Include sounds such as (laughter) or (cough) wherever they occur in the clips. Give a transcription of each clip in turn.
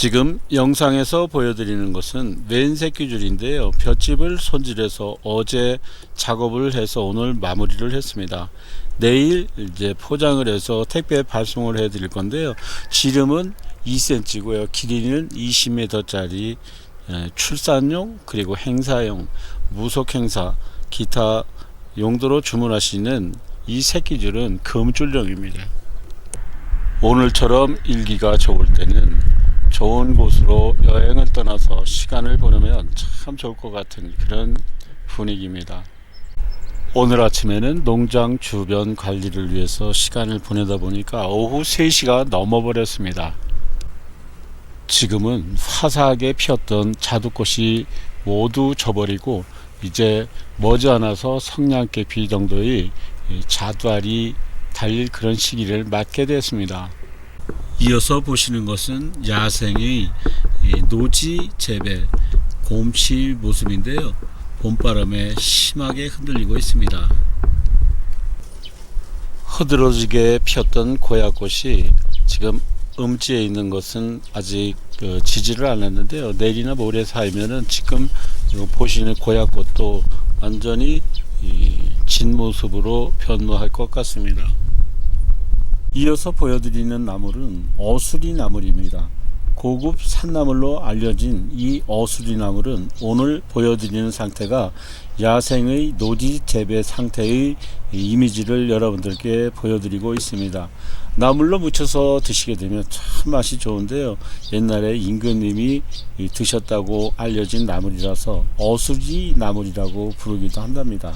지금 영상에서 보여드리는 것은 맨새끼줄인데요. 볏짚을 손질해서 어제 작업을 해서 오늘 마무리를 했습니다. 내일 이제 포장을 해서 택배 발송을 해 드릴 건데요. 지름은 2cm고요. 길이는 20m짜리 출산용 그리고 행사용 무속 행사 기타 용도로 주문하시는 이 새끼줄은 금줄용입니다. 오늘처럼 일기가 좋을 때는 좋은 곳으로 여행을 떠나서 시간을 보내면 참 좋을 것 같은 그런 분위기입니다. 오늘 아침에는 농장 주변 관리를 위해서 시간을 보내다 보니까 오후 3시가 넘어버렸습니다. 지금은 화사하게 피었던 자두꽃이 모두 져버리고 이제 머지않아서 성냥개피 정도의 이 자두알이 달릴 그런 시기를 맞게 됐습니다. 이어서 보시는 것은 야생의 이 노지 재배 곰치 모습인데요. 봄바람에 심하게 흔들리고 있습니다. 흐드러지게 피었던 고야꽃이 지금 음지에 있는 것은 아직 그 지지를 않았는데요. 내일이나 모레 사이면은 지금 요 보시는 고야꽃도 완전히 이진 모습으로 변모할 것 같습니다. 이어서 보여드리는 나물은 어수리 나물입니다. 고급 산나물로 알려진 이 어수리 나물은 오늘 보여드리는 상태가 야생의 노지 재배 상태의 이미지를 여러분들께 보여드리고 있습니다. 나물로 무쳐서 드시게 되면 참 맛이 좋은데요. 옛날에 임금님이 이 드셨다고 알려진 나물이라서 어수리 나물이라고 부르기도 한답니다.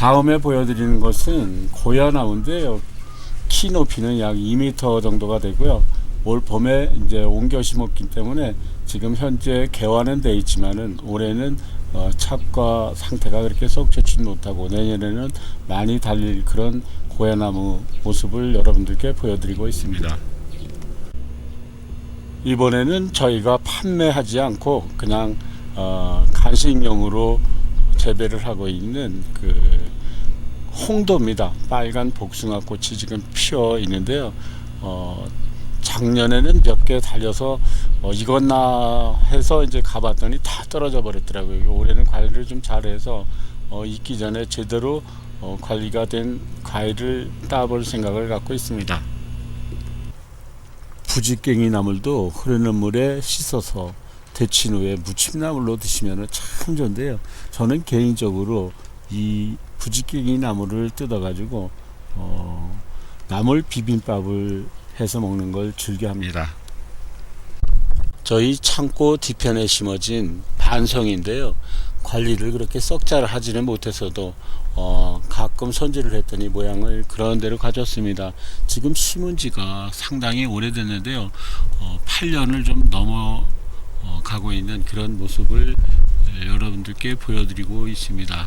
다음에 보여드리는 것은 고야나무인데요. 키 높이는 약 2m 정도가 되고요. 올 봄에 이제 옮겨 심었기 때문에 지금 현재 개화는 돼 있지만은 올해는 어, 찹과 상태가 그렇게 썩 좋지 못하고 내년에는 많이 달릴 그런 고야나무 모습을 여러분들께 보여드리고 있습니다. 이번에는 저희가 판매하지 않고 그냥 어, 간식용으로 재배를 하고 있는 그 홍도입니다. 빨간 복숭아 꽃이 지금 피어 있는데요. 어, 작년에는 몇 개 달려서 어, 익었나 해서 이제 가봤더니 다 떨어져 버렸더라고요. 올해는 관리를 좀 잘해서 어, 익기 전에 제대로 어, 관리가 된 과일을 따볼 생각을 갖고 있습니다. 부지깽이 나물도 흐르는 물에 씻어서 데친 후에 무침나물로 드시면 참 좋은데요. 저는 개인적으로 이 부지깽이 나물을 뜯어가지고 어, 나물 비빔밥을 해서 먹는 걸 즐겨합니다. 저희 창고 뒤편에 심어진 반성인데요. 관리를 그렇게 썩 잘 하지는 못해서도 어, 가끔 손질을 했더니 모양을 그런 대로 가졌습니다. 지금 심은 지가 상당히 오래됐는데요. 어, 8년을 좀 넘어 어, 가고 있는 그런 모습을 에, 여러분들께 보여드리고 있습니다.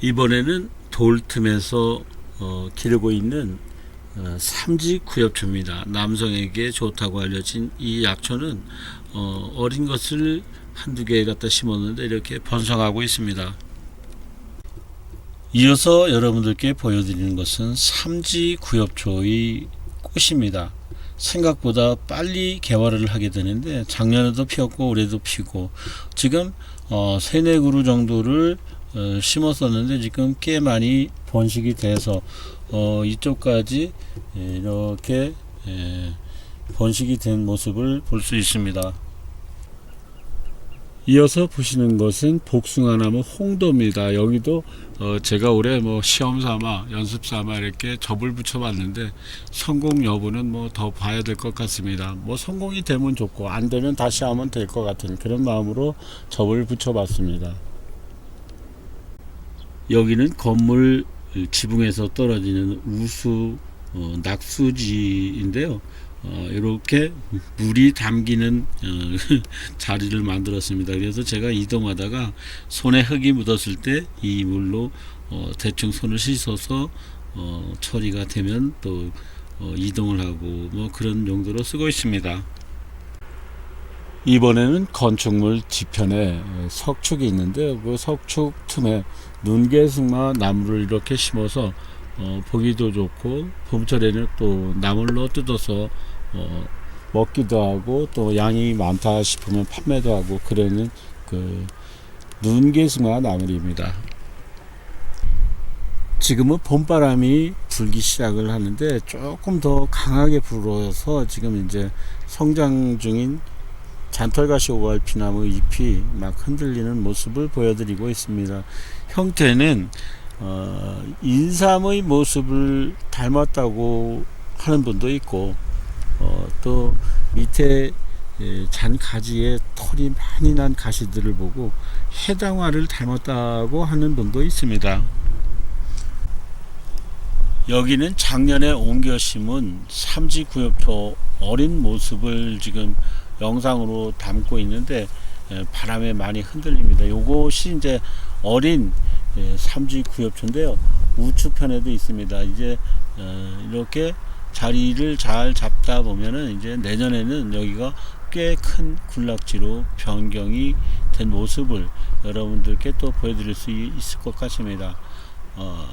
이번에는 돌 틈에서 어, 기르고 있는 어, 삼지 구엽초입니다. 남성에게 좋다고 알려진 이 약초는 어, 어린 것을 한두 개 갖다 심었는데 이렇게 번성하고 있습니다. 이어서 여러분들께 보여드리는 것은 삼지 구엽초의 꽃입니다. 생각보다 빨리 개화를 하게 되는데 작년에도 피었고 올해도 피고 지금 어, 세네 그루 정도를 어, 심었었는데 지금 꽤 많이 번식이 돼서 어, 이쪽까지 예, 이렇게 예, 번식이 된 모습을 볼 수 있습니다. 이어서 보시는 것은 복숭아나무 홍도입니다. 여기도 어, 제가 올해 뭐 시험 삼아 연습 삼아 이렇게 접을 붙여봤는데 성공 여부는 뭐 더 봐야 될 것 같습니다. 뭐 성공이 되면 좋고 안 되면 다시 하면 될 것 같은 그런 마음으로 접을 붙여봤습니다. 여기는 건물 지붕에서 떨어지는 우수 어, 낙수지인데요. 어, 이렇게 물이 담기는 어, (laughs) 자리를 만들었습니다. 그래서 제가 이동하다가 손에 흙이 묻었을 때 이 물로 어, 대충 손을 씻어서 어, 처리가 되면 또 어, 이동을 하고 뭐 그런 용도로 쓰고 있습니다. 이번에는 건축물 뒤편에 석축이 있는데요. 그 석축 틈에 눈개승마 나무를 이렇게 심어서 어, 보기도 좋고 봄철에는 또 나물로 뜯어서 어, 먹기도 하고 또 양이 많다 싶으면 판매도 하고 그러는 그 눈개승화 나물입니다. 지금은 봄바람이 불기 시작을 하는데 조금 더 강하게 불어서 지금 이제 성장 중인 잔털가시 오갈피나무 잎이 막 흔들리는 모습을 보여드리고 있습니다. 형태는 어, 인삼의 모습을 닮았다고 하는 분도 있고 어, 또 밑에 예, 잔 가지에 털이 많이 난 가시들을 보고 해당화를 닮았다고 하는 분도 있습니다. 여기는 작년에 옮겨 심은 삼지구엽초 어린 모습을 지금 영상으로 담고 있는데 예, 바람에 많이 흔들립니다. 요것이 이제 어린 예, 삼지 구엽초인데요. 우측편에도 있습니다. 이제 어, 이렇게 자리를 잘 잡다 보면은 이제 내년에는 여기가 꽤 큰 군락지로 변경이 된 모습을 여러분들께 또 보여드릴 수 있을 것 같습니다. 어,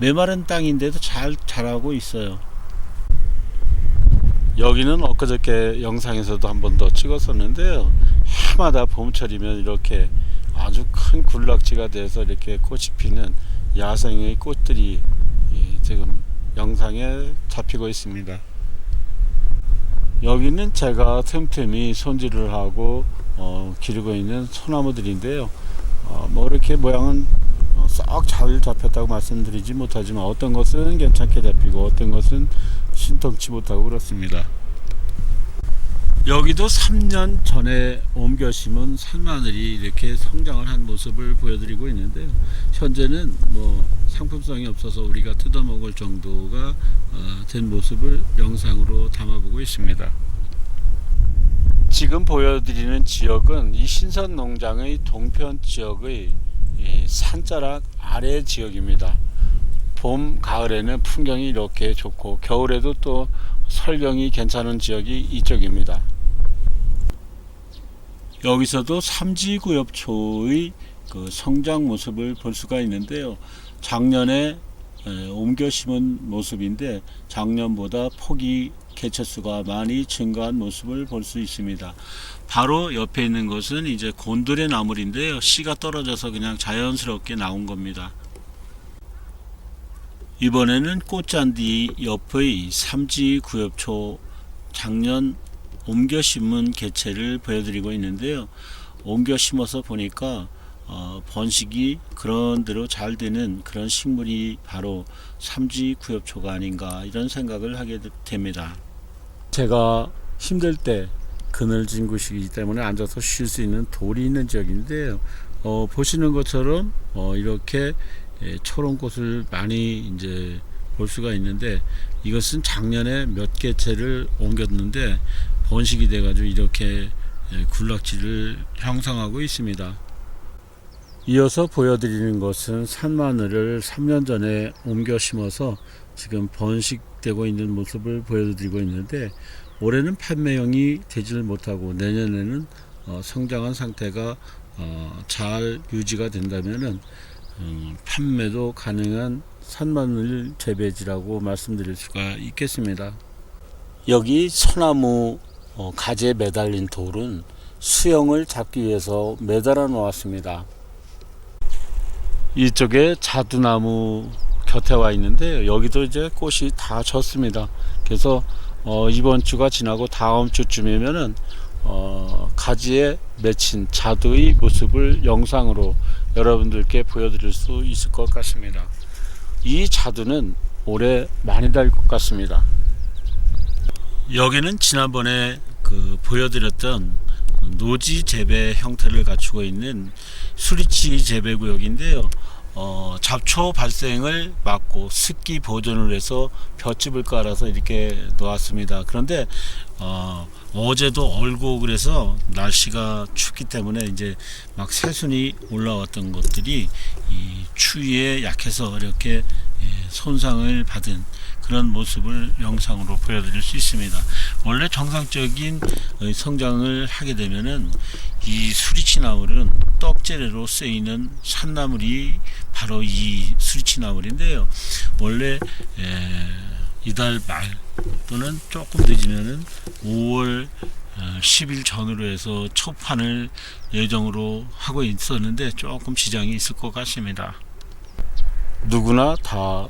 메마른 땅인데도 잘 자라고 있어요. 여기는 엊그저께 영상에서도 한 번 더 찍었었는데요. 해마다 봄철이면 이렇게 아주 큰 군락지가 돼서 이렇게 꽃이 피는 야생의 꽃들이 예, 지금 영상에 잡히고 있습니다. 여기는 제가 틈틈이 손질을 하고 어, 기르고 있는 소나무들인데요. 어, 뭐 이렇게 모양은 어, 썩잘 잡혔다고 말씀드리지 못하지만 어떤 것은 괜찮게 잡히고 어떤 것은 신통치 못하고 그렇습니다. 여기도 3년 전에 옮겨 심은 산마늘이 이렇게 성장을 한 모습을 보여드리고 있는데요. 현재는 뭐 상품성이 없어서 우리가 뜯어먹을 정도가 어, 된 모습을 영상으로 담아보고 있습니다. 지금 보여드리는 지역은 이 신선 농장의 동편 지역의 이 산자락 아래 지역입니다. 봄, 가을에는 풍경이 이렇게 좋고 겨울에도 또 설경이 괜찮은 지역이 이쪽입니다. 여기서도 삼지구엽초의 그 성장 모습을 볼 수가 있는데요. 작년에 에, 옮겨 심은 모습인데 작년보다 폭이 개체수가 많이 증가한 모습을 볼 수 있습니다. 바로 옆에 있는 것은 이제 곤드레 나물인데요. 씨가 떨어져서 그냥 자연스럽게 나온 겁니다. 이번에는 꽃잔디 옆의 삼지 구엽초 작년 옮겨 심은 개체를 보여드리고 있는데요. 옮겨 심어서 보니까 어, 번식이 그런 대로 잘 되는 그런 식물이 바로 삼지 구엽초가 아닌가 이런 생각을 하게 됩니다. 제가 힘들 때 그늘진 곳이기 때문에 앉아서 쉴 수 있는 돌이 있는 지역인데요. 어, 보시는 것처럼 어, 이렇게 예, 초롱꽃을 많이 이제 볼 수가 있는데 이것은 작년에 몇 개체를 옮겼는데 번식이 돼가지고 이렇게 예, 군락지를 형성하고 있습니다. 이어서 보여드리는 것은 산마늘을 3년 전에 옮겨 심어서 지금 번식되고 있는 모습을 보여드리고 있는데 올해는 판매형이 되지를 못하고 내년에는 어, 성장한 상태가 어, 잘 유지가 된다면은 음, 판매도 가능한 산마늘 재배지라고 말씀드릴 수가 있겠습니다. 여기 소나무 어, 가지에 매달린 돌은 수영을 잡기 위해서 매달아 놓았습니다. 이쪽에 자두나무 곁에 와 있는데 여기도 이제 꽃이 다 졌습니다. 그래서 어, 이번 주가 지나고 다음 주쯤이면은 어, 가지에 맺힌 자두의 모습을 영상으로 여러분들께 보여드릴 수 있을 것 같습니다. 이 자두는 올해 많이 달 것 같습니다. 여기는 지난번에 그 보여드렸던 노지 재배 형태를 갖추고 있는 수리치 재배 구역인데요. 어, 잡초 발생을 막고 습기 보존을 해서 볏짚을 깔아서 이렇게 놓았습니다. 그런데 어, 어제도 얼고 그래서 날씨가 춥기 때문에 이제 막 새순이 올라왔던 것들이 이 추위에 약해서 이렇게 예, 손상을 받은 그런 모습을 영상으로 보여드릴 수 있습니다. 원래 정상적인 어, 성장을 하게 되면은 이 수리치 나물은 떡재래로 쓰이는 산나물이 바로 이 수리치 나물인데요. 원래 에, 이달 말 또는 조금 늦으면은 5월 어, 10일 전으로 해서 첫 판을 예정으로 하고 있었는데 조금 지장이 있을 것 같습니다. 누구나 다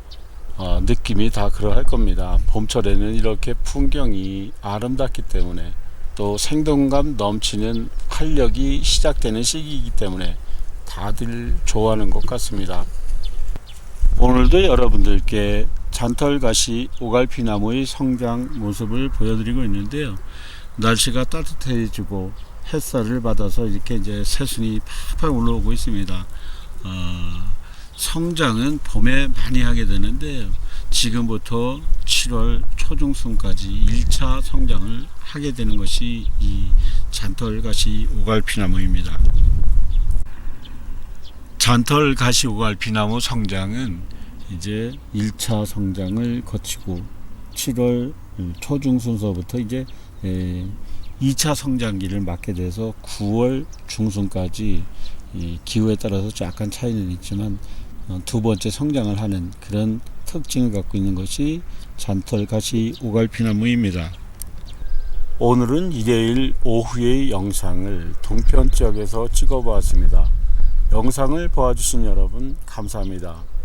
어, 느낌이 다 그러할 겁니다. 봄철에는 이렇게 풍경이 아름답기 때문에 또 생동감 넘치는 활력이 시작되는 시기이기 때문에 다들 좋아하는 것 같습니다. 오늘도 여러분들께 잔털가시 오갈피나무의 성장 모습을 보여드리고 있는데요. 날씨가 따뜻해지고 햇살을 받아서 이렇게 이제 새순이 팍팍 올라오고 있습니다. 어, 성장은 봄에 많이 하게 되는데 지금부터 7월 초중순까지 1차 성장을 하게 되는 것이 이 잔털가시 오갈피나무입니다. 잔털가시 오갈피나무 성장은 이제 1차 성장을 거치고 7월 초중순서부터 이제 2차 성장기를 맞게 돼서 9월 중순까지 이 기후에 따라서 약간 차이는 있지만 어, 두 번째 성장을 하는 그런 특징을 갖고 있는 것이 잔털가시 오갈피나무입니다. 오늘은 일요일 오후의 영상을 동편 지역에서 찍어보았습니다. 영상을 보아주신 여러분 감사합니다.